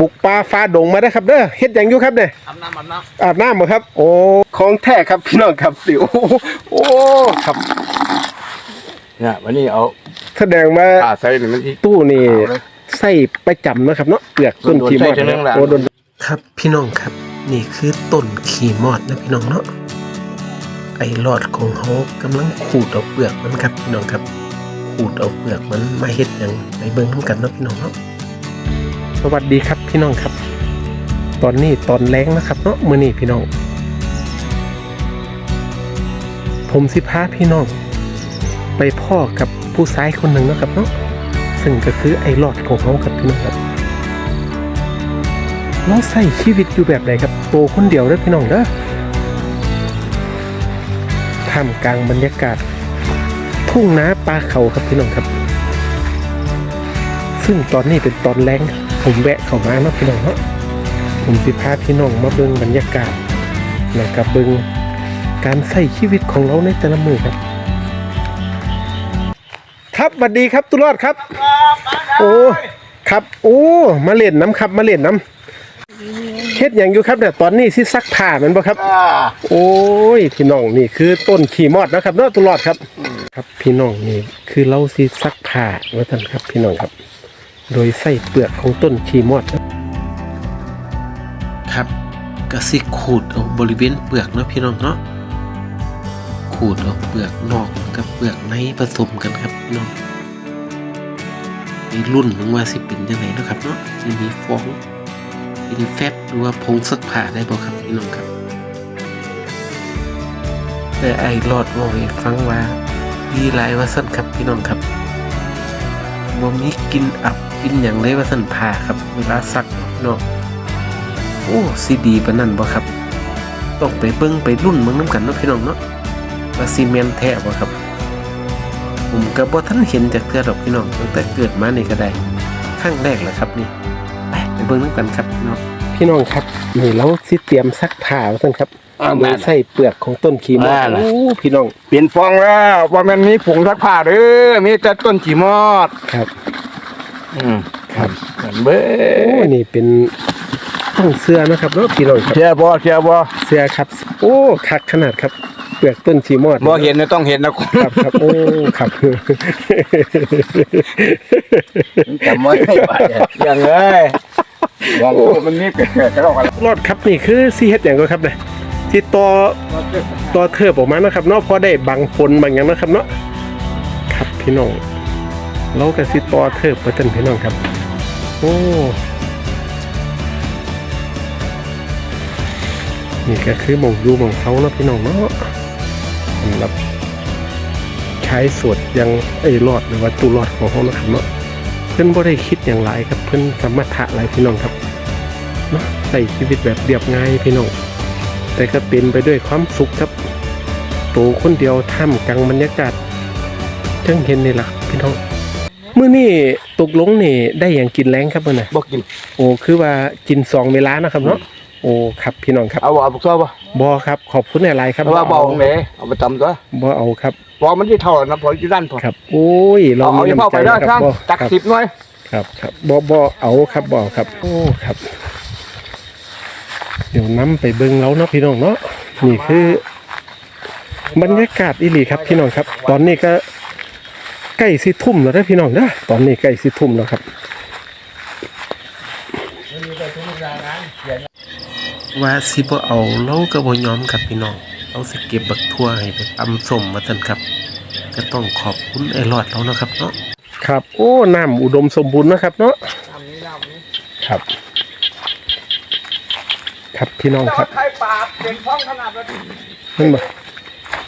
บุกป่าฟ้าดงมาได้อครับเด้อเฮ็ดหยังอยู่ครับเนี่ยอาบน้ำอาบน้อาบน้ำบ่ครับ โอ้ของแท้ครับพี่น้องครับสิโอ้โหโอ้ครับำเนี่ยวันนี้เอาแสดงว่าผ้าใส่นี่มันที่ตู้นี่เอาเลย ใส่ประจำนะครับเนาะเปลือกต้นโดนๆขีมอดใส่เท่านั้นแหละโอ้โดน ครับพี่น้องครับนี่คือต้นขีมอดนะพี่น้องเนาะไอ้หลอดของเขากำลังขูดเอาเปลือกมันครับพี่น้องครับขูดเอาเปลือกมันมาเฮ็ดหยังไปเบิ่งนำกันเนาะพี่น้องเนาะ สวัสดีครับพี่น้องครับ ตอนนี้ตอนแรงนะครับเนาะมื้อนี้พี่น้อง ผมสิพาพี่น้อง ไปพ่อกับผู้ชายคนหนึ่งนะครับเนาะซึ่งก็คือไอ้หลอดของเขาครับพี่น้องครับเราใส่ชีวิตอยู่แบบไหนครับโตคนเดียวเด้อพี่น้องเด้อท่ามกลางบรรยากาศ ทุ่งนาป่าเขาครับพี่น้องครับ ซึ่งตอนนี้เป็นตอนแรง ผมแวะเข้ามาเนาะพี่น้องเนาะผมสิพาพี่น้องมาเบิ่งบรรยากาศแล้วกับเบิ่งการใช้ชีวิตของเราในแต่ละมือครับ ครับสวัสดีครับตุลอดครับ โอ้ครับ โอ้มาเล่นน้ำครับมาเล่นน้ำเฮ็ดอย่างอยู่ครับเนี่ยตอนนี้สิซักผ้าแมันบ่ครับ โอ้ยพี่น้องนี่คือต้นขีมอดนะครับเนาะตุลอดครับ ครับพี่น้องนี่คือเราสิซักผ้าว่าท่านครับพี่น้องครับ โดยใส่เปลือกของต้นขีมอดครับครับก็สิขูดเอาบริเวณเปลือกเนาะพี่น้องเนาะขูดเอาเปลือกนอกกับเปลือกในผสมกันครับพี่น้องมีรุ่นลงมาสิเป็นยังไงนะครับเนาะจะมีฟองเป็นแฟบหรือว่าผงซักผ้าได้บ่ครับพี่น้องครับ แต่ไอ้รอดว่าให้ฟังว่าดีหลายว่าสั่นครับพี่น้องครับบ่มีกินอับ กลินอย่างเลยว่าสั่นผ้าครับ เวลาซักเนาะโอ้สิดีปานนั้นบ่ครับต้องไปเบิ่งไปรุ่นเบิ่งน้ำกันเนาะพี่น้องเนาะว่าซีเมนต์แท้บ่ครับ ผมก็บ่ทันเห็นจากเทื่อดอกพี่น้องตั้งแต่เกิดมานี่ก็ได้ครั้งแรกแหละครับนี่ไปไปเบิ่งนำกันครับพี่น้องพี่น้องครับนี่เราสิเตรียมซักผ้าว่าซั่นครับอ่าโดยใส่เปลือกของต้นขีมออ่าดล่ะโอ้พี่น้องเปลี่ยนฟองแล้วว่ามันมีผงซักผ้าเด้อมีแต่ต้นจีมอดครับ อืมครับเหมือนเบ้โอ้นี่เป็นต้องเสื้อนะครับเนาะพี่น้องครับเชียร์บ่เชียร์บ่เสื้อครับ โอ้คักขนาดครับเปลือกต้นขีมอดบ่เห็นนะต้องเห็นนะคุณครับครับโอ้ครับจำไว้ให้บ่อย่างเอ้ยมองมันนี่เกิดๆก็แล้วกันรอดครับนี่คือซีเฮ็ดอย่างก็ครับเนี่ยที่ต่อต่อเทิบออกมานะครับเนาะพอได้บังฝนบางอย่างนะครับเนาะครับพี่น้อง เราก็สิต่อเทิบไปท่านพี่น้องครับ โอ้นี่ก็คือหมองดูหมองเขาเนาะพี่น้องเนาะสำหรับใช้สวดยังไอ้รอดหรือว่าตูรอดของเขานะครับเนาะเพิ่อนบ่ได้คิดอย่างไรครับเพิ่อนสมถะหลายพี่น้องครับเนาะใส่ชีวิตแบบเรียบง่ายพี่น้องแต่ก็เป็นไปด้วยความสุขครับโตคนเดียวท่ามกลางบรรยากาศจังเห็นนี่ล่ะพี่น้อง มื้อนี้ตกลงนี่ได้อย่างกินแรงครับมื้อน่ะบ่กิน โอ้คือว่ากินสองเวลานะครับเนาะโอ้ครับพี่น้องครับเอาบ่เอาบ่ซัวบ่บอครับขอบคุณหลายๆครับเพราะว่าบ่เอาไหนเอาไปตำตัวบ่เอาครับบ่มันสิเท่านะพออยู่ด้านพอครับโอ้ยเราเอาเอาอย่าน้ำเฝ้าไปได้คช่ารังบ่จักครับสิบหน่อยครับครับบ่บ่เอาครับบ่เอาครับ โอ้ครับ เดี๋ยวน้ำไปเบิ่งแล้วเนาะพี่น้องเนาะนี่คือบรรยากาศอีหลีครับพี่น้องครับ ตอนนี้ก็ ใกล้สิทุ่มแล้วนะพี่น้องนะตอนนี้ใกล้สิทุ่มแล้วครับว่าสิบ่เอาเราก็บ่ยอมครับพี่น้องเราสิเก็บบักทั่วให้ไปตำส้มมาซั่นครับ ก็ต้องขอบคุณไอ้รอดแล้วนะครับเนาะครับโอ้น้ำอุดมสมบูรณ์นะครับเนาะครับ ครับพี่น้องครับไข่ปลาเป็นท้องขนาดนั้นนั่นบ่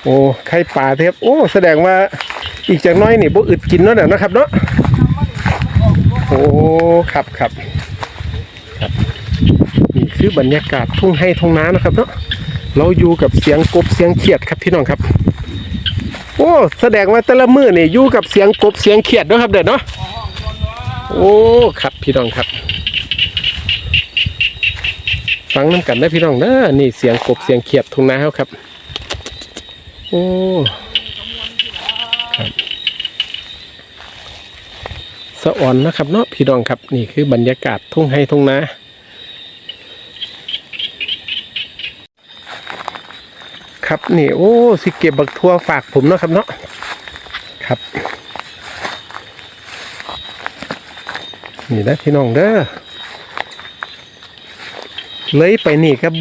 โอ้ไข่ปลาเทปโอ้แสดงว่า อีกจากน้อยนี่บ่อึดกินเนาะเดี๋ยวนะครับเนาะโอ้ครับครับครับนี่คือบรรยากาศทุ่งไร่ทุ่งนานะครับเนาะเราอยู่กับเสียงกบเสียงเขียดครับพี่น้องครับ โอ้แสดงว่าแต่ละมือนี่อยู่กับเสียงกบเสียงเขียดเนาะครับเด็ดเนาะโอ้ครับพี่น้องครับ ฟังน้ำกันได้พี่น้องเด้อนี่เสียงกบเสียงเขียดทุ่งนาเขาครับ โอ้ สะอ่อนนะครับเนาะพี่น้องครับนี่คือบรรยากาศทุ่งไฮทุ่งนาครับนี่โอ้สิเก็บบักทั่วฝากผมเนาะครับเนาะครับ นี่นะพี่น้องเด้อเลยไปนี่ครับ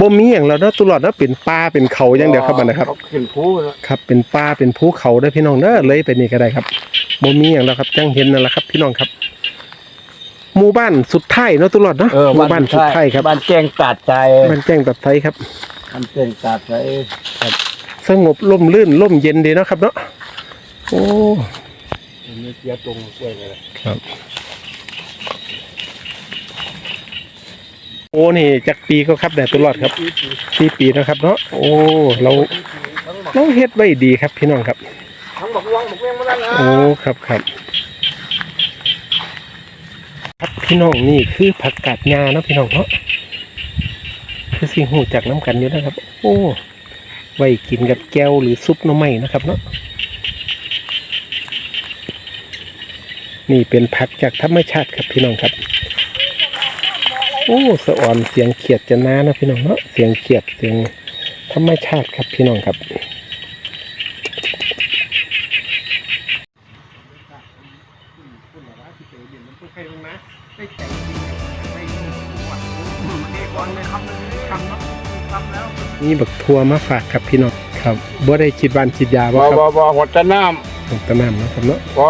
บ่มีอย่างแล้วเนาะตุลอดเนาะเป็นป่าเป็นเขาอย่างเดียวครับมันนะครับเขาขึ้นผู้แล้วครับเป็นป่าเป็นภูเขาเด้อพี่น้องเด้อเลยไปนี่ก็ได้ครับ บ่มีอย่างแล้วครับจังเห็นนั่นแหละครับ พี่น้องครับ หมู่บ้านสุดท้ายเนาะตุลอดเนาะเออหมู่บ้านสุดท้ายครับบ้านแจ้งตัดใจบ้านแจ้งตัดไฟครับบ้านแจ้งตัดใจสงบร่มรื่นร่มเย็นดีเนาะครับเนาะโอ้มีเกียร์ตรงกล้วยเลยครับ โอ้นี่จากปีก็ครับแต่ตุลอดครับสี่ปีนะครับเนาะโอ้เราเราเฮ็ดไว้ดีครับพี่น้องครับ ทั้งบอกวงบอกเว้งมาแล้วนะโอ้ครับครับครับพี่น้องนี่คือผักกาดงาเนาะพี่น้องเนาะคือสิ่งหูจากน้ำกันอยู่นะครับ โอ้ไว้กินกับแก้วหรือซุปน้ำไม้นะครับเนาะนี่เป็นผักจากธรรมชาติครับพี่น้องครับ โอ้สะอ่อนเสียงเขียดจะน้านะพี่น้องเนาะเสียงเขียดเสียงธรรมชาติครับพี่น้องครับ นี่บักทัวมาฝากครับพี่น้องครับบ่ได้คิดบ้านคิดยาบ่บ่ครับบ่บ่หัวจะน้ของตะน้ำเนาะครับเนาะำบ่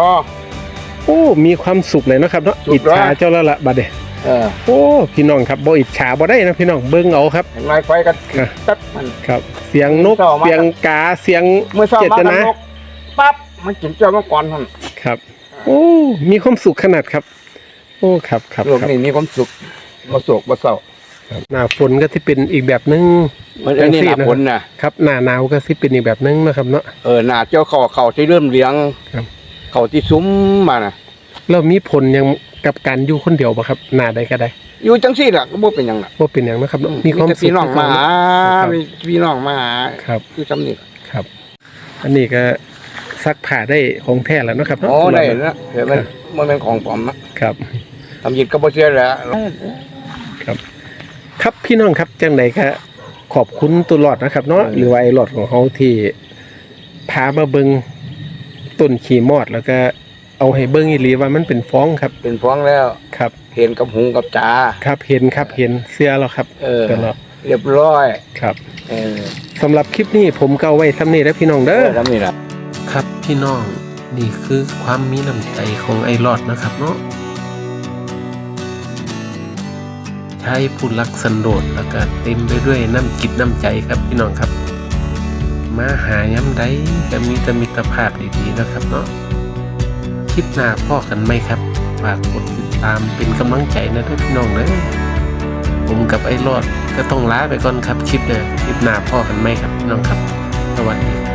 โอ้มีความสุขเลยเนาะครับเนาะสุอิจฉาแล้วเจ้าแล้วละบัดเดเออโอ้พี่น้องครับบ่อิจฉาบ่ได้นะพี่น้องเบิ่งเอาครับ เห็นไรไฟกันครับแป๊บมัน ครับ เสียงนกเศร้ามา เสียงกาเสียงเมื่อเช้าเจมาตกันนานกปั๊บมันกินเจ้ามาก่อนท่านครับ โอ้มีความสุขขนาดครับ โอ้ครับครับโลกครับนี้มีความสุขบ่โศกบ่เศร้าครับหน้าฝนก็ที่เป็นอีกแบบนึงมันอันนี้หจัน้างสิะฝนน่ะครับหน้าหนาวก็สิเป็นอีกแบบนึงนะครับเนาะเออหน้าเจ้าเขาเขาที่เริ่มเลี้ยงครับเขาที่ซุ้มมาน่ะแล้วมีผลยังกับการอยู่คนเดียวบ่ครับ หน้าใดก็ได้อยู่จังซี่ล่ะก็บ่เป็นหยังล่ะว่าเป็นอย่างนะครับเนาะมีความแต่สุขพี่น้องมาหาครับมีพี่น้องมาหาครับคือจำนี่ครับ อันนี้ก็ ซักผ้าได้ของแท้แล้วเนาะครับเนาะอ๋อได้นะเดี๋ยวมันมันเป็นของปลอมนะครับทำยิดก็บ่เชื่อแล้วครับ ครับพี่น้องครับจังใดก็ขอบคุณตุลอดนะครับ เนาะหรือว่าไอ้หลอดของเขาที่พามาเบิงต้นขีมอดแล้วก็เอาให้เบิงอีหลีว่ามันเป็นฟ้องครับ เป็นฟ้องแล้วครับ เห็นกับหุงกับจาครับเห็นครับเห็นเสื้อแล้วครับ เออเสื้อแล้วเรียบร้อยครับ เออสำหรับคลิปนี้ผมก็เอาไว้ซ้ำนี้แล้วพี่น้องเด้อทำนี่ล่ะ ครับพี่น้องนี่คือความมีน้ำใจของไอรอดนะครับเนาะใช้ผู้รักสันโดษแล้วก็เต็มไปด้วยน้ำจิตน้ำใจครับพี่น้องครับ มาหาย้ำใดก็มีแต่มิตรภาพดีๆนะครับเนาะคลิปหน้าพ่อกันไหมครับฝากกดติดตามเป็นกำลังใจนะทุกพี่น้องเลยผมกับไอรอดก็ต้องลาไปก่อนครับคลิปเนี่ยคลิปหน้าพ่อกันไหมครับพี่น้องครับ สวัสดีครับ